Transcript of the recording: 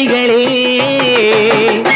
பாட்டிகளே